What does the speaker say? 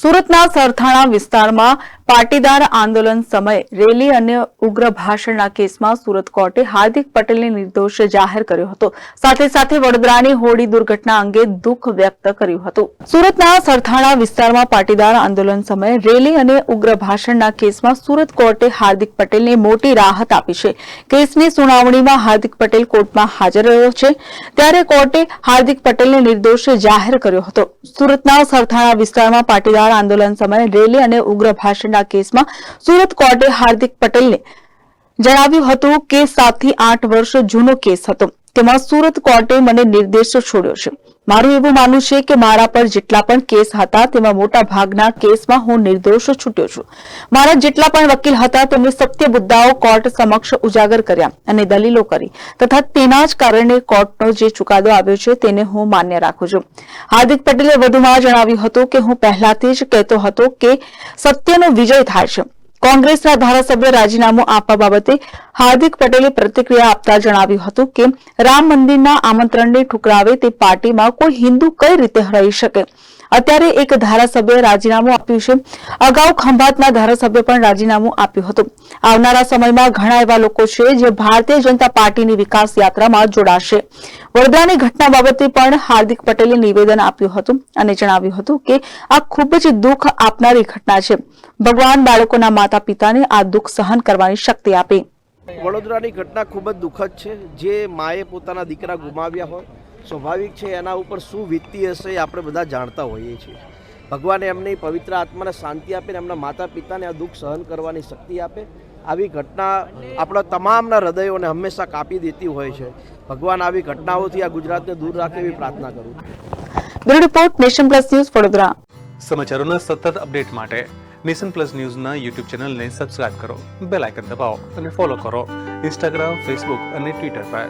સુરતના સરથાણા વિસ્તારમાં પાટીદાર આંદોલન સમયે રેલી અને ઉગ્ર ભાષણના કેસમાં સુરત કોર્ટે હાર્દિક પટેલને નિર્દોષ જાહેર કર્યો હતો. સાથે સાથે વડોદરાની હોડી દુર્ઘટના અંગે દુઃખ વ્યક્ત કર્યું હતું. સુરતના સરથાણા વિસ્તારમાં પાટીદાર આંદોલન સમયે રેલી અને ઉગ્ર ભાષણના કેસમાં સુરત કોર્ટે હાર્દિક પટેલને મોટી રાહત આપી છે. કેસની સુનાવણીમાં હાર્દિક પટેલ કોર્ટમાં હાજર રહ્યો છે. ત્યારે કોર્ટે હાર્દિક પટેલને નિર્દોષ જાહેર કર્યો હતો. સુરતના સરથાણા વિસ્તારમાં પાટીદાર આંદોલન સમયે રેલી અને ઉગ્ર ભાષણના કેસમાં સુરત કોર્ટે હાર્દિક પટેલને જણાવ્યું હતું કે સાતથી આઠ વર્ષ જૂનો કેસ હતો. તેમાં સુરત કોર્ટે મને નિર્દેશ છોડ્યો છે. મારું એવું માનવું છે કે મારા પર જેટલા પણ કેસ હતા, તેમાં મોટા ભાગના કેસમાં હું નિર્દોષ છૂટ્યો છું. મારા જેટલા પણ વકીલ હતા, તેમણે સત્ય મુદ્દાઓ કોર્ટ સમક્ષ ઉજાગર કર્યા અને દલીલો કરી. તથા તેના જ કારણે કોર્ટનો જે ચુકાદો આવ્યો છે, તેને હું માન્ય રાખું છું. હાર્દિક પટેલે વધુમાં જણાવ્યું હતું કે હું પહેલાથી જ કહેતો હતો કે સત્યનો વિજય થાય છે. કોંગ્રેસના ધારાસભ્ય રાજીનામું આપવા બાબતે હાર્દિક પટેલે પ્રતિક્રિયા આપતા જણાવ્યું હતું કે રામ મંદિરના આમંત્રણને ઠુકરાવે તે પાર્ટીમાં કોઈ હિન્દુ કઈ રીતે રહી શકે? અત્યારે એક ધારાસભ્યએ રાજીનામું આપ્યું છે. અગાઉ ખંભાતના ધારાસભ્ય પણ રાજીનામું આપ્યું હતું. આવનારા સમયમાં ઘણા એવા લોકો છે જે ભારતીય જનતા પાર્ટીની વિકાસ યાત્રામાં જોડાશે. વડોદરાની ઘટના બાબતે પણ હાર્દિક પટેલે નિવેદન આપ્યું હતું અને જણાવ્યું હતું કે આ ખૂબ જ દુઃખ આપનારી ઘટના છે. ભગવાન બાળકોના માતા પિતાને આ દુઃખ સહન કરવાની શક્તિ આપે. વડોદરાની ઘટના ખૂબ જ દુઃખદ છે. જે માએ પોતાના દીકરા ગુમાવ્યા હોય, સ્વાભાવિક છે એના ઉપર શું વીતતી હશે એ આપણે બધા જાણતા હોઈએ છીએ. ભગવાને એમની પવિત્ર આત્માને શાંતિ આપે ને એમના માતા પિતાને આ દુઃખ સહન કરવાની શક્તિ આપે. આવી ઘટના આપણા તમામના હૃદયોને હંમેશા કાપી દેતી હોય છે. ભગવાન આવી ઘટનાઓથી આ ગુજરાતને દૂર રાખે એવી પ્રાર્થના કરું છું. Bureau report nation plus news Vadodara. સમાચારોના સતત અપડેટ માટે નેશન પ્લસ ન્યૂઝના યુટ્યુબ ચેનલને સબસ્ક્રાઇબ કરો બેલ આઇકન દબાવો અને ફોલો કરો ઇન્સ્ટાગ્રામ ફેસબુક અને ટ્વિટર પર.